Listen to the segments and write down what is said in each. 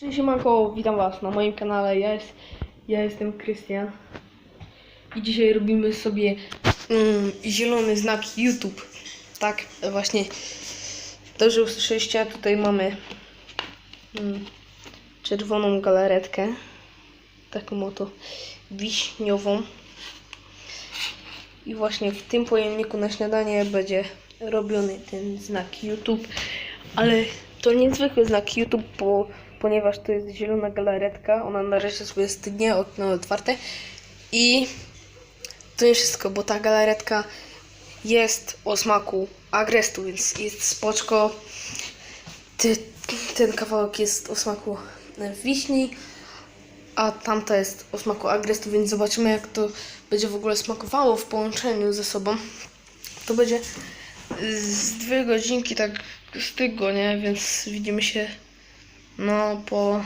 Cześć siemanko, witam was na moim kanale, ja, jest, ja jestem Krystian. I dzisiaj robimy sobie mm, zielony znak YouTube, tak właśnie, dobrze usłyszeliście, tutaj mamy mm, czerwoną galaretkę, taką oto wiśniową. I właśnie w tym pojemniku na śniadanie będzie robiony ten znak YouTube, ale to niezwykły znak YouTube, bo, ponieważ to jest zielona galaretka, ona na razie sobie stygnie, okno otwarte i to nie wszystko, bo ta galaretka jest o smaku agrestu, więc jest spoczko. Ty, ten kawałek jest o smaku wiśni, a tamta jest o smaku agrestu, więc zobaczymy jak to będzie w ogóle smakowało w połączeniu ze sobą. To będzie z dwie godzinki tak z tego, nie? Więc widzimy się no po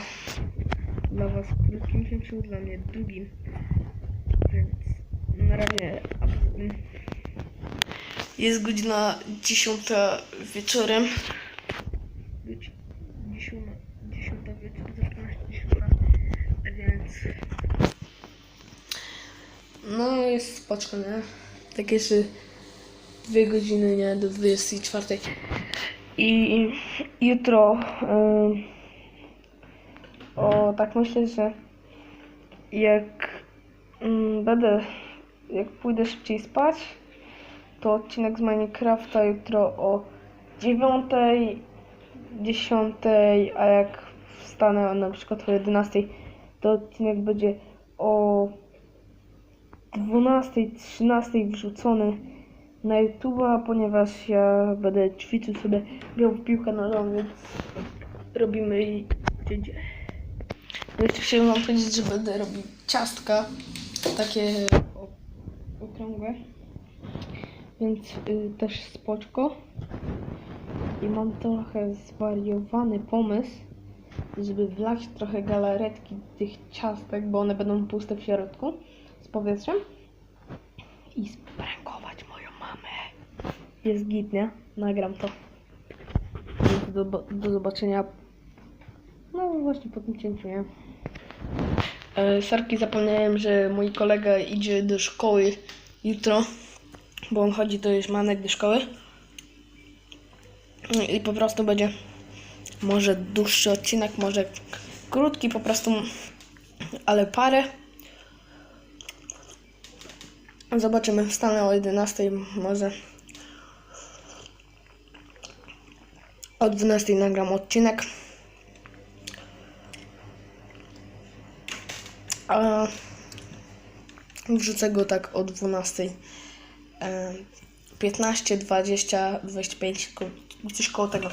dla was krótkim cięciu, dla mnie długim. Więc na razie jest godzina 10 wieczorem. Być 10, 10 wieczorem, zaczyna się 10, więc no jest spoczko, nie? Tak jeszcze dwie godziny, nie? Do 24. I jutro ym, o tak myślę, że jak ym, będę, jak pójdę szybciej spać, to odcinek z Minecrafta jutro o 9, 10, a jak wstanę na przykład o 11, to odcinek będzie o 12, 13 wrzucony na YouTube'a, ponieważ ja będę ćwiczył sobie, w piłkę nożną, więc robimy i cięcie. Chciałem wam powiedzieć, że będę robił ciastka, takie okrągłe, więc y, też spoczko. I mam trochę zwariowany pomysł, żeby wlać trochę galaretki tych ciastek, bo one będą puste w środku z powietrzem i sprankować moją mamę. Jest git, nie? Nagram to. Do, do zobaczenia. No właśnie po tym cięciu, nie? E, Sarki zapomniałem, że mój kolega idzie do szkoły jutro, bo on chodzi do Jeźmanek do szkoły. I po prostu będzie może dłuższy odcinek, może krótki po prostu, ale parę. Zobaczymy, wstanę o 11 może. O 12 nagram odcinek. A wrzucę go tak o 12. E, 15, 20, 25, ko- coś koło tego.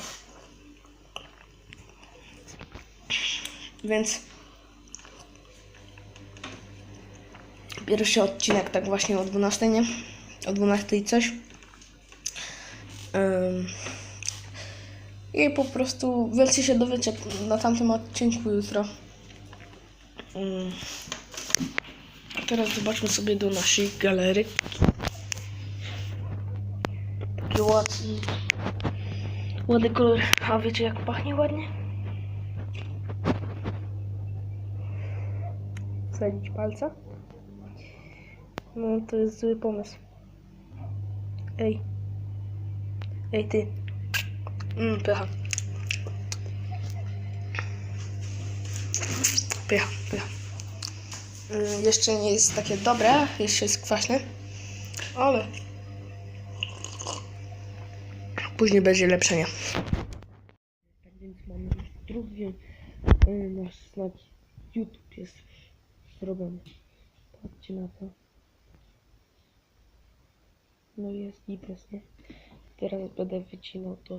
Więc pierwszy odcinek tak właśnie o 12, nie? O 12 i coś. Ym, I po prostu więcej się dowiecie na tamtym odcinku jutro. Ym, teraz zobaczmy sobie do naszej galerii. Taki ładny, ładny kolor. A wiecie jak pachnie ładnie? Wsadzić palca? No to jest zły pomysł. Ej. Ej ty. Mmm, pycha. Pycha, pycha. Mm, jeszcze nie jest takie dobre, jeszcze jest kwaśne. Ale później będzie lepsze, nie? Tak więc mamy już drugi y, nasz znak YouTube jest zrobiony. Patrzcie na to. No jest gibres, nie? Teraz będę wycinał to.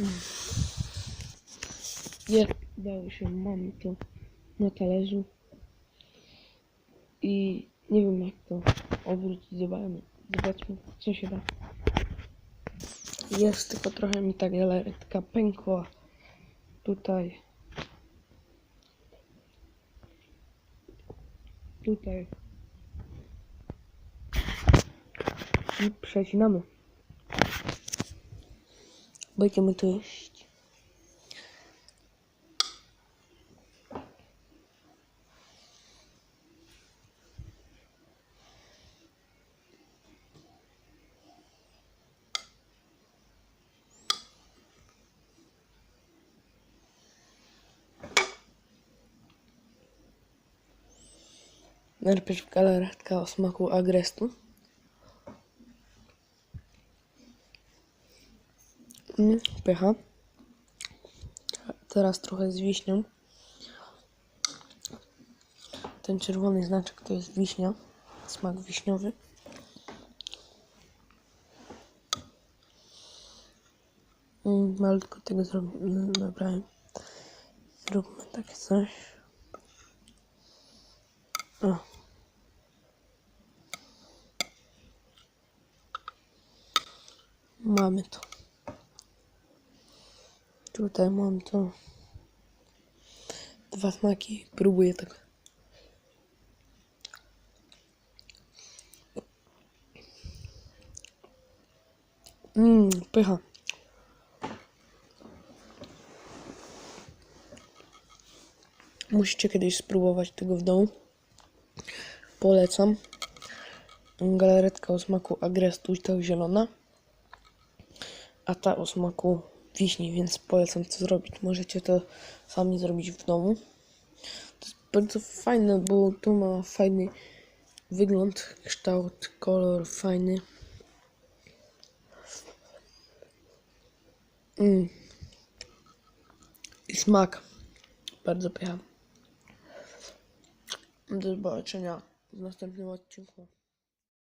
Mm. Jak udało się mam to na talerzu. I nie wiem jak to obrócić. Zobaczmy, zobaczmy co się da. Jest tylko trochę mi ta galaretka pękła tutaj. Tutaj. I przecinamy. Będziemy to jeść. Najpierw galaretka o smaku agrestu. Mm, pycha. Teraz trochę z wiśnią. Ten czerwony znaczek to jest wiśnia. Smak wiśniowy. Mm, malutko tego zrobię. Dobra. Zróbmy takie coś. O. Mamy to. Tutaj mam to. Dwa smaki. Próbuję tego. Mmm, pycha. Musicie kiedyś spróbować tego w domu. Polecam. Galaretka o smaku agrestu, tak zielona. A ta o smaku wiśni, więc polecam to zrobić. Możecie to sami zrobić w domu. To jest bardzo fajne, bo tu ma fajny wygląd, kształt, kolor fajny. Mm. I smak. Bardzo pycha. Do zobaczenia w następnym odcinku.